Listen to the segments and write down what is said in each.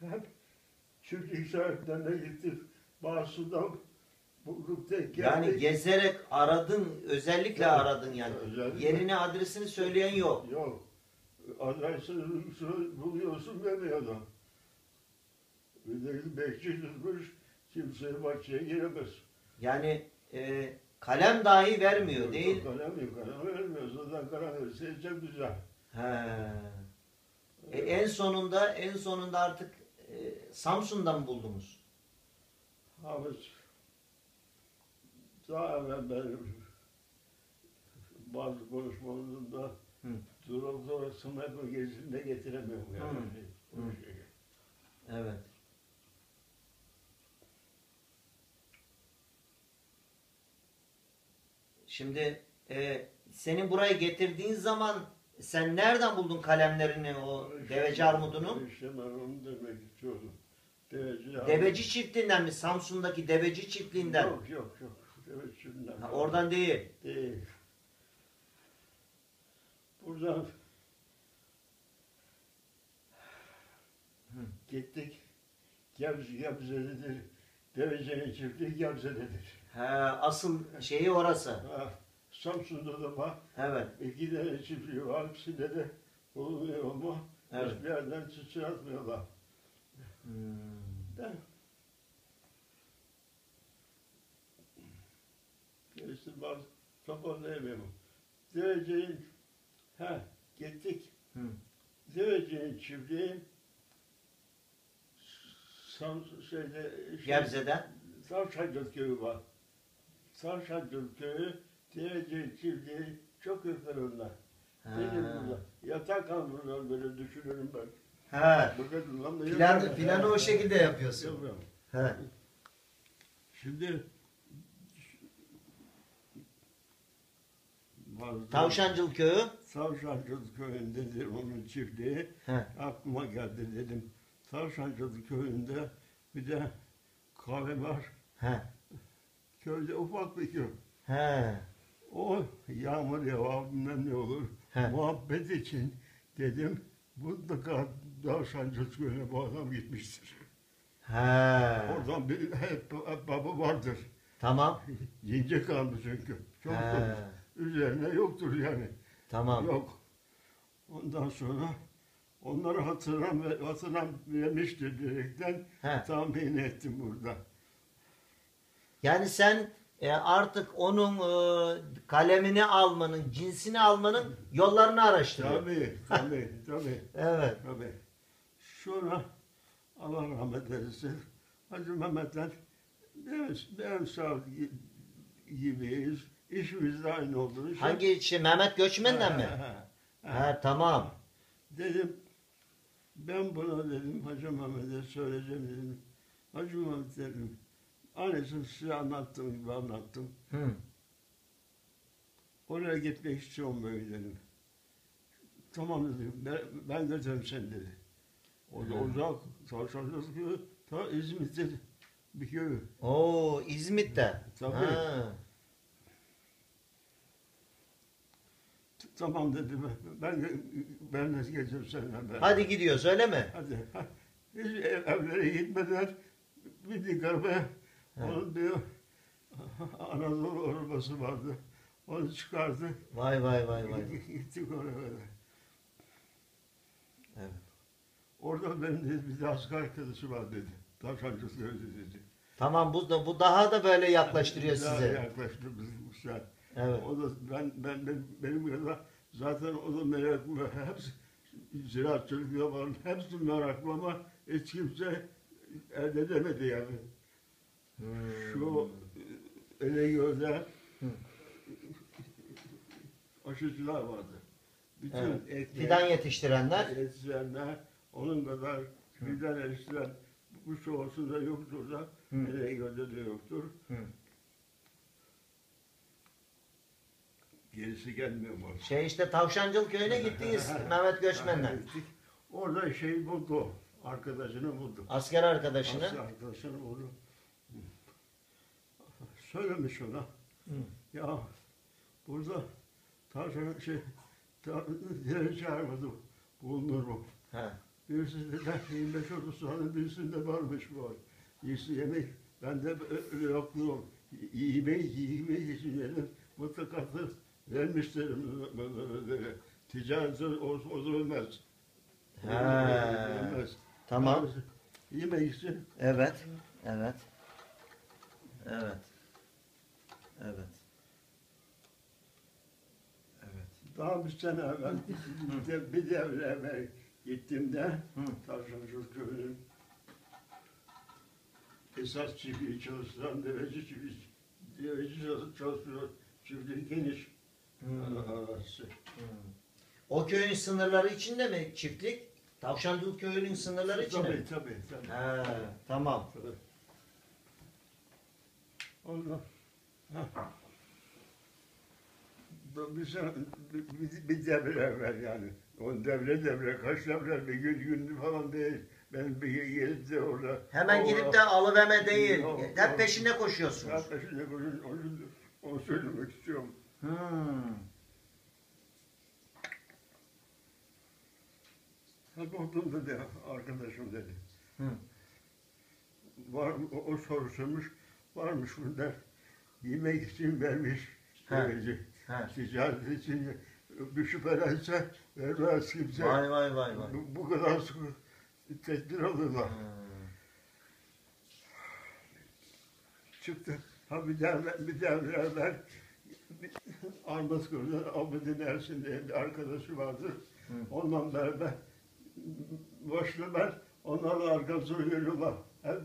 hep çiftlik sahiplerine gittik. Bazısından bulduk Yani geldik. gezerek aradın, özellikle Evet, aradın yani. özellikle. Yerini, adresini söyleyen yok. Yok. Adresini buluyorsun demiyordu. Bir de bekçi tutmuş, kimse bahçeye giremez. Yani e, kalem dahi vermiyor değil. Kalem yok, kalem vermiyor. Zaten kalem verse çok güzel. He. E, en sonunda en sonunda artık Samsun'dan buldunuz. Ama daha evvel benim bazı konuşmalarımda durum sonrasında bölgesinde getiremiyorum yani. Hı. Hı. Evet. Şimdi e, senin buraya getirdiğin zaman sen nereden buldun kalemlerini o deveci armudunu? İşte ben onu demek istiyordum. Deveci Deveci çiftliğinden mi? Samsun'daki deveci çiftliğinden. Yok yok yok. Devecinden. Ha, oradan değil. Değil. Buradan gittik. Gebze, Gebze'dedir. Devece'nin çiftliği Gebze'dedir. He, asıl şeyi orası. Ha, Samsun'da da var. Evet. İki tane çiftliği var. Hepsinde de bulunuyor ama Evet. hiçbir yerden çıkartmıyorlar. Hmm. De. Gerisi bazı toparlayamıyorum. Deveceğin ha gittik. Hı. Deveceğin çiftliği Samsun şeyde şey, Gebze'den. Tavşancıl köyü var. Tavşancıl köyü Deveceğin çiftliği çok yukarıda. Benim burada. Yatak almışlar böyle düşünürüm ben. He. Burada kullanmıyor. Plan, planı o şekilde yapıyorsun. Yapıyorum. He. Şimdi bazı- Tavşancıl köyü. Tavşancıl köyündedir onun çiftliği. He. Aklıma geldi dedim. Tavşancıl köyünde bir de kahve var. He. Köyde ufak bir köy. He. O yağmur yağar bilmem ne olur. He. Muhabbet için dedim mutlaka Tavşancıl köyüne bu adam gitmiştir. He. Oradan bir hep, hep baba vardır. Tamam. Yiyecek kaldı çünkü. Çok He. üzerine yoktur yani. Tamam. Yok. Ondan sonra onları hatırlam, hatırlam vermiştir diyerekten He. tahmin ettim burada. Yani sen e, artık onun e, kalemini almanın, cinsini almanın yollarını araştırıyorsun. Tabii, tabii, tabii, Evet. tabii. Sonra Allah rahmet eylesin. Hacı Mehmet'ten ben, ben sağ gibiyiz. İşimiz de aynı olduğu için. Hangi işi? Mehmet Göçmen'den mi? He tamam. Dedim ben buna dedim Hacı Mehmet'e söyleyeceğim dedim. Hacı Mehmet dedim. Aynısını size anlattığım gibi anlattım. Hı. Oraya gitmek istiyorum böyle dedim. Tamam dedim. Ben, ben götürürüm seni dedi. O da Hı. uzak. Tavşanlısı köyü. Ta İzmit'te bir köy. Oo İzmit'te. Tabii. Ha. Tamam dedi. Ben, ben, ben de geleceğim seninle beraber. Hadi gidiyoruz öyle mi? Hadi. Hiç ev, evlere gitmeden bindik arabaya. He. Onun diyor Anadolu arabası vardı. Onu çıkardı. Vay vay vay vay. Gittik oraya böyle. Evet. Orada benim dedi, bir de asker arkadaşı var dedi. Tavşancı söyledi dedi. Tamam bu da bu daha da böyle yaklaştırıyor Daha sizi. yaklaştı bizim uçak. Evet. O da ben, ben, ben benim kadar zaten o da meraklı. Hepsi ziraatçılık yapan hepsi meraklı ama hiç kimse elde edemedi yani. Şu Elegöl'de Hı. aşıcılar vardı. Bütün Evet. ekmek, Fidan yetiştirenler. yetiştirenler, onun kadar fidan yetiştiren bu çoğusunda yoktur da Hı. Elegöl'de de yoktur. Hı. Gerisi gelmiyor mu? Şey işte Tavşancıl köyüne gittiniz Mehmet Göçmen'le. Orada şey buldu. Arkadaşını buldu. Asker arkadaşını. Aslı arkadaşını buldu. Söylemiş ona. Hı. Ya burada tavşan şey direnci armadı bulunur mu? He. Birisinde de 25-30 tane birisinde varmış bu. İyisi yemek. Ben de öyle yokluğum. Yemek, yemek için yedim. Mutlaka vermişlerim böyle. Ticaret o, o. Ha. Olmaz. Tamam. Yemek için Evet. Evet. Evet. Evet. Evet. Daha bir sene evvel bir de bir devre evvel gittiğimde. Tavşancılık köyünün esas çiftliği çalıştıran deveci çiftliği, deveci çalışıyor. Çiftliği geniş Hmm. arası. O köyün sınırları içinde mi çiftlik? Tavşancılık köyünün sınırları içinde mi? Tabii tabii. tabii. Ha, tamam. tabii. Ondan bir, sene, bir, bir- bir devre evvel yani. O devre devre kaç devre bir gün gündü falan değil. Ben bir gelip de orada Hemen o- gidip de alıverme değil. Yok, Hep peşinde koşuyorsunuz. Ya peşinde koşun, onu, onu söylemek istiyorum. Hmm. Oldum dedi arkadaşım dedi. Hı. Var, o, o soru sormuş, varmış bunlar. Yemek için vermiş. Deveci. Ha. Ticaret için bir şüphelense vermez kimse. Vay vay vay vay. Bu, bu kadar tedbir alırlar. Hmm. Çıktı. Ha bir devre, bir bir Armaz Köyü'nde Abidin Ersin diye bir arkadaşı vardı. Hı. Ondan beraber ben onlarla arkasını yürüyorlar. Hep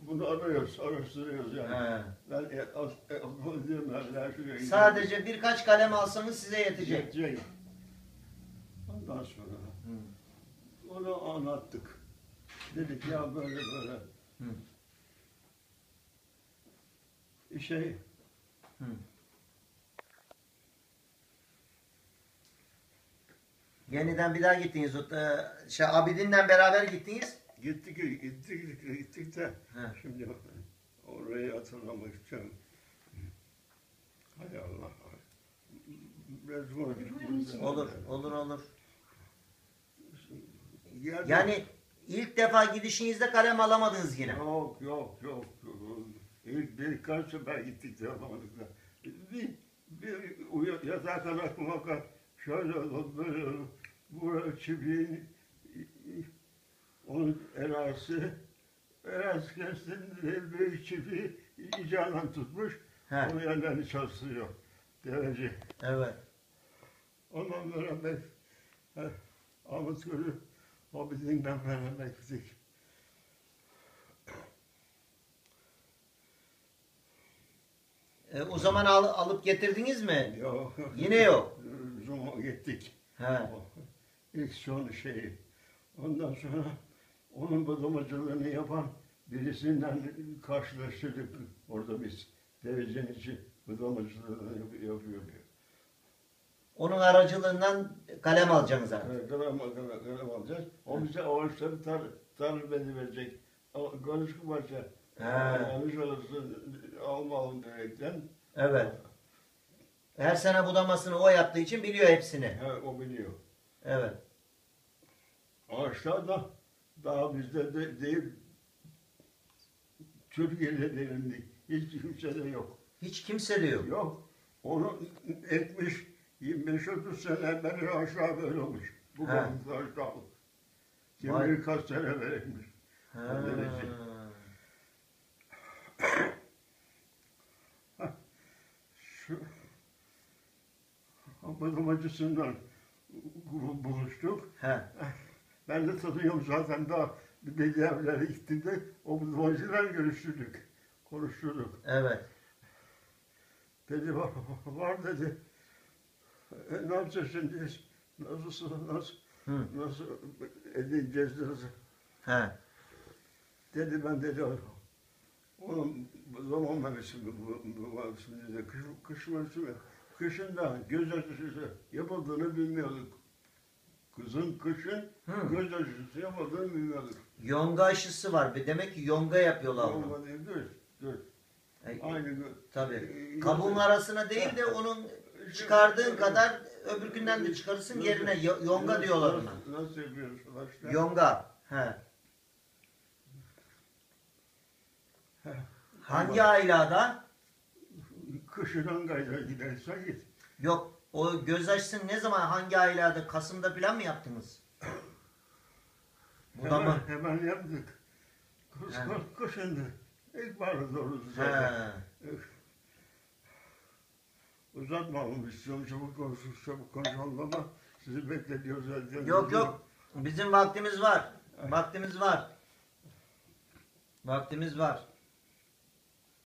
bunu arıyoruz, araştırıyoruz yani. Ben e, az, e, diyorum ben her şeye Sadece birkaç kalem alsanız size yetecek. Yetecek. Ondan sonra Hı. onu anlattık. Dedik ya böyle böyle. Hı. Şey, Hı. Yeniden bir daha gittiniz. E, Şey, Abidin'le beraber gittiniz. Gittik, gittik, gittik de Ha. şimdi orayı hatırlamak için. Hay Allah. Biraz konuştuk. Olur, olur, olur. Geldik. Yani ilk defa gidişinizde kalem alamadınız yine. Yok yok yok. İlk birkaç sefer gittik de yapamadık da. Bir, bir aklıma kal- şöyle böyle olur. Bu çiftliğin onun erazisi erazisi kendisinin bir çiftliği icradan tutmuş. He. O yerlerini çalıştırıyor. Deveci. Evet. Ondan beraber he, Ahmet Gölü Hobbit'inden beraber gittik. E, o zaman al- alıp getirdiniz mi? Yok. Yine yok. Zuma gittik. He. İlk son şey. Ondan sonra onun badamacılığını yapan birisinden karşılaştık orada biz. Devecinin için badamacılığını yap- yapıyor. Onun aracılığından kalem alacaksınız artık. Evet, Kalem, kalem, kalem alacağız. O bize ağaçları tar, tarif ediverecek. Al- Konuşku. He. Yanlış olursun almalım direkten. Evet. Her sene budamasını o yaptığı için biliyor hepsini. He, o biliyor. Evet. Ağaçlar da daha bizde de değil. Türkiye'de. Hiç kimsede yok. Hiç kimse de yok. Yok. Onu etmiş 25-30 sene beri aşağı böyle olmuş. Bu kadar aşağı. Kim bilir kaç sene verilmiş. Ha. Şu Badamacısından buluştuk. He. Ben de tanıyorum zaten daha belli evlere gittiğimde o badamacılar görüştürdük. Konuşturduk. Evet. Dedi var, var dedi. E, ne yapacağız şimdi? Nasıl, nasıl, Hı. nasıl edeceğiz, nasıl? He. Dedi ben dedi, onun zaman mevsimi, bu, bu mevsimde de kış, kış mevsimi, kışında göz aşısı yapıldığını bilmiyorduk. Kızın kışın Hı. göz aşısı yapıldığını bilmiyorduk. Yonga aşısı var. Bir Demek ki yonga yapıyorlar bunu. Olmadı göz, göz. E, Aynı göz. Tabii. E, Kabuğun göz- arasına değil de onun çıkardığın kadar öbürkünden de çıkarırsın yerine yo- yonga diyorlar ona. Nasıl, nasıl yapıyorsun başka? Yonga. He. Hangi aylada? Kışın hangayla gidersen git. Yok. O göz açsın ne zaman hangi aylada? Kasım'da falan mı yaptınız? Bu da Hemen, mı? hemen yaptık. Kış, He. kışındı. İlkbaharı doğrusu zaten. He. Uzatmamamı istiyorum. Çabuk konuşun, çabuk konuşalım ama sizi bekletiyoruz zaten. Yok yok. Bizim vaktimiz var. Vaktimiz var. Vaktimiz var.